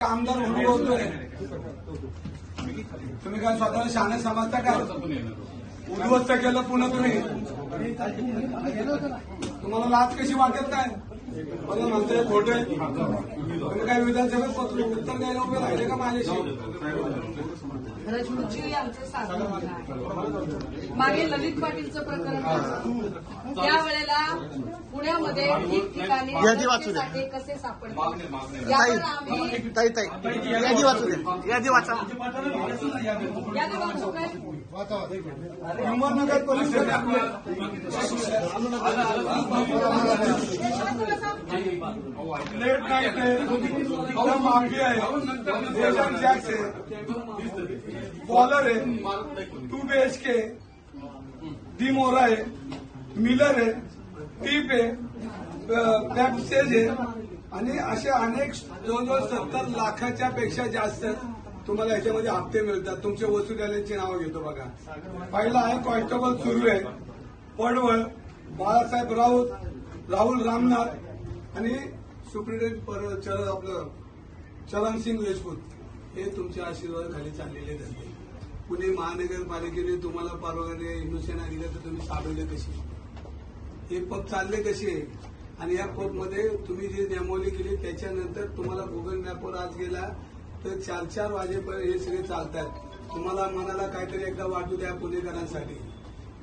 आमदार म्हणून बोलतोय. तुम्ही काय स्वतःला शाने समजता का? उद्ध्वस्त केलं पुन्हा तुम्ही. तुम्हाला लाच कशी वाटत नाही? मला म्हणतोय खोटे. तुम्ही काय विधानसभेत पत्र उत्तर द्यायला उभे राहिले का माझ्याशी? आमचं साधन. मागे ललित पाटीलचं प्रकरण. त्यावेळेला पुण्यामध्ये ठिकठिकाणी यादी कसे सापडले? यावर आम्ही यादी वाचू द्या. यादी वाचा. यादी वाचू काय? अहमदनगर पोलीस लेट नाईट आहे एकदम माफी आहे. एजंट जॅक्स आहे बॉलर आहे. To be H K D मोरा आहे. मिलर आहे. टीप आहे. बॅपसेज आहे. आणि असे अनेक जवळजवळ सत्तर लाखाच्या पेक्षा जास्त तुम्हाला याच्यामध्ये हप्ते मिळतात. तुमच्या वसुलीची नावं घेतो बघा. पहिला आहे कॉन्स्टेबल सुरू आहे. पडवळ बाळासाहेब राऊत राहुल रामनाथ आणि सुप्रिटेंडेंट पर चरण आपलं चरण सिंग राजपूत हे तुमच्या आशीर्वादाखाली चाललेले धंदे पुणे महानगरपालिकेने तुम्हाला परवाने हिंदुसेना दिलं तर तुम्ही साबविले कसे? हे पब चालले कसे? आणि या पबमध्ये तुम्ही जी नेमवली केली त्याच्यानंतर तुम्हाला गुगल मॅपवर आज गेला तर चार चार वाजेपर्यंत हे सगळे चालतात. तुम्हाला मनाला काहीतरी एकदा वाटू द्या पुणेकरांसाठी.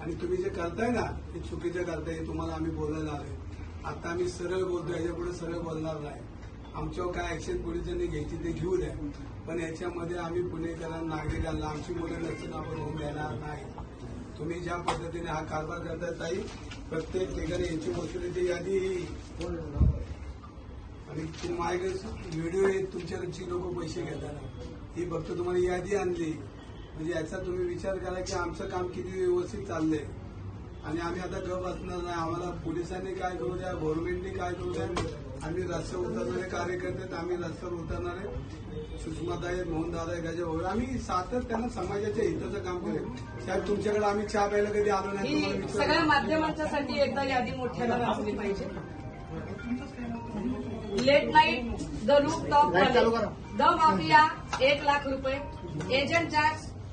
आणि तुम्ही जे करताय ना हे चुकीचं करताय तुम्हाला आम्ही बोलायला आलोय. आता आम्ही सरळ बोलतो याच्यापुढे सरळ बोलणार नाही. आमच्यावर काय ऍक्शन पोलिसांनी घ्यायची ते घेऊ द्या पण याच्यामध्ये आम्ही पुणेकरांना नागरिकांना आमची मुलं नसून आपण होऊन देणार नाही. तुम्ही ज्या पद्धतीने हा कारभार करता ताई प्रत्येक ठिकाणी यांची वसुलीची यादी ही. आणि ते माझ्याकडे व्हिडिओ आहेत तुमच्याकडची लोक पैसे घेतात. ही फक्त तुम्हाला यादी आणली. म्हणजे याचा तुम्ही विचार करा की आमचं काम किती व्यवस्थित चाललंय. आणि आम्ही आता गप असणार नाही. आम्हाला पोलिसांनी काय करू द्या गव्हर्नमेंटने काय करू द्या? आम्ही रस्त्यावर उतरणारे कार्यकर्ते आहेत, आम्ही रस्त्यावर उतरणारे. सुषमाताई मोहनदादा गजा वगैरे. आम्ही सातत्यानं समाजाच्या हिताचं काम करेल. साहेब तुमच्याकडे आम्ही चहा प्यायला कधी आलो नाही ही. सगळ्या माध्यमांच्यासाठी एकदा यादी मोठ्याला वाचली पाहिजे. Late night the roof top Light चालू करा. द माफिया एक लाख रुपये. Agent tax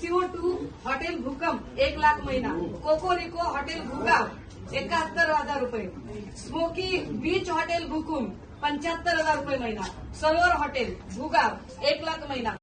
CO two hotel Bhukamp एक लाख महिना. कोकोरिको हॉटेल भूगाव एकाहत्तर हजार रुपये. स्मोकी बीच हॉटेल भूकुम पंच्याहत्तर हजार रुपये महिना. सरोवर हॉटेल भूगाव एक लाख महिना.